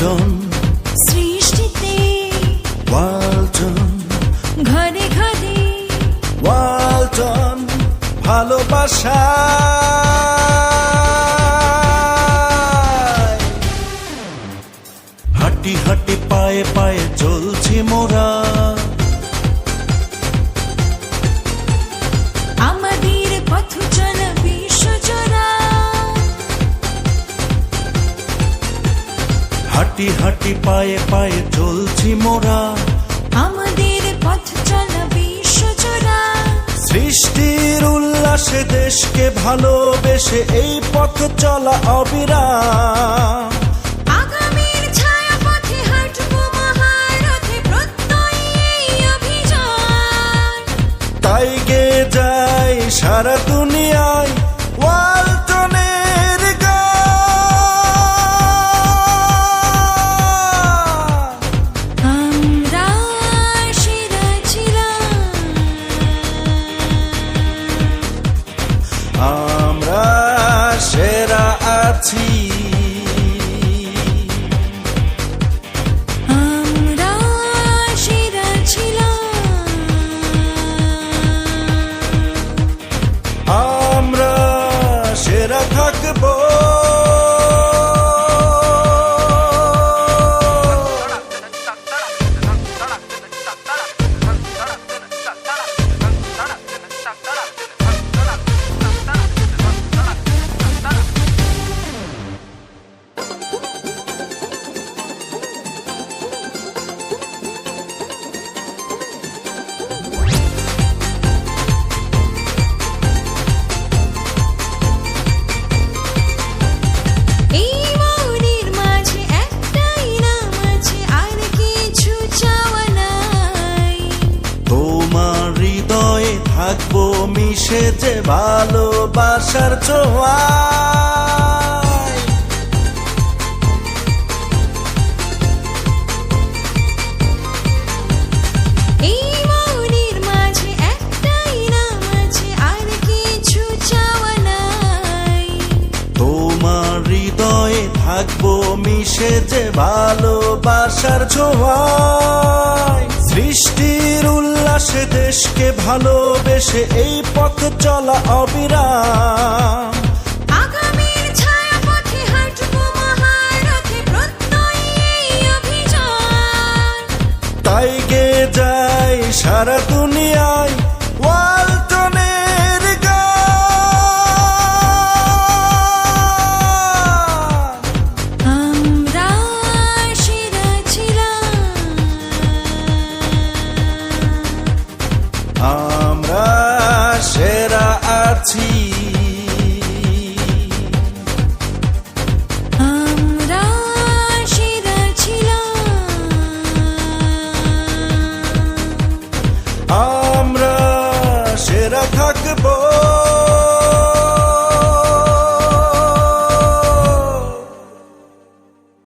ওয়ালটন সৃষ্টিতে ওয়ালটন ঘরে ঘরে। ওয়ালটন ভালোবাসা। হাঁটি হাঁটি পায়ে পায়ে চলছি মোরা। হাঁটি হাঁটি পায়ে পায়ে চলছি মোরা। আমাদের পথ চলা বিশ্বজোড়া সৃষ্টির উল্লাসে দেশকে ভালোবেসে এই পথ চলা অবিরা। অবিরাম আগামীর নাই। তোমার হৃদয়ে থাকব মিশে যে ভালোবাসার ছোঁয়ায় সৃষ্টির উল্লাসে দেশকে ভালোবেসে এই পথ চলা অবিরাম। তাই গে যাই সারা দুনিয়ায় আমরা সেরা আছি।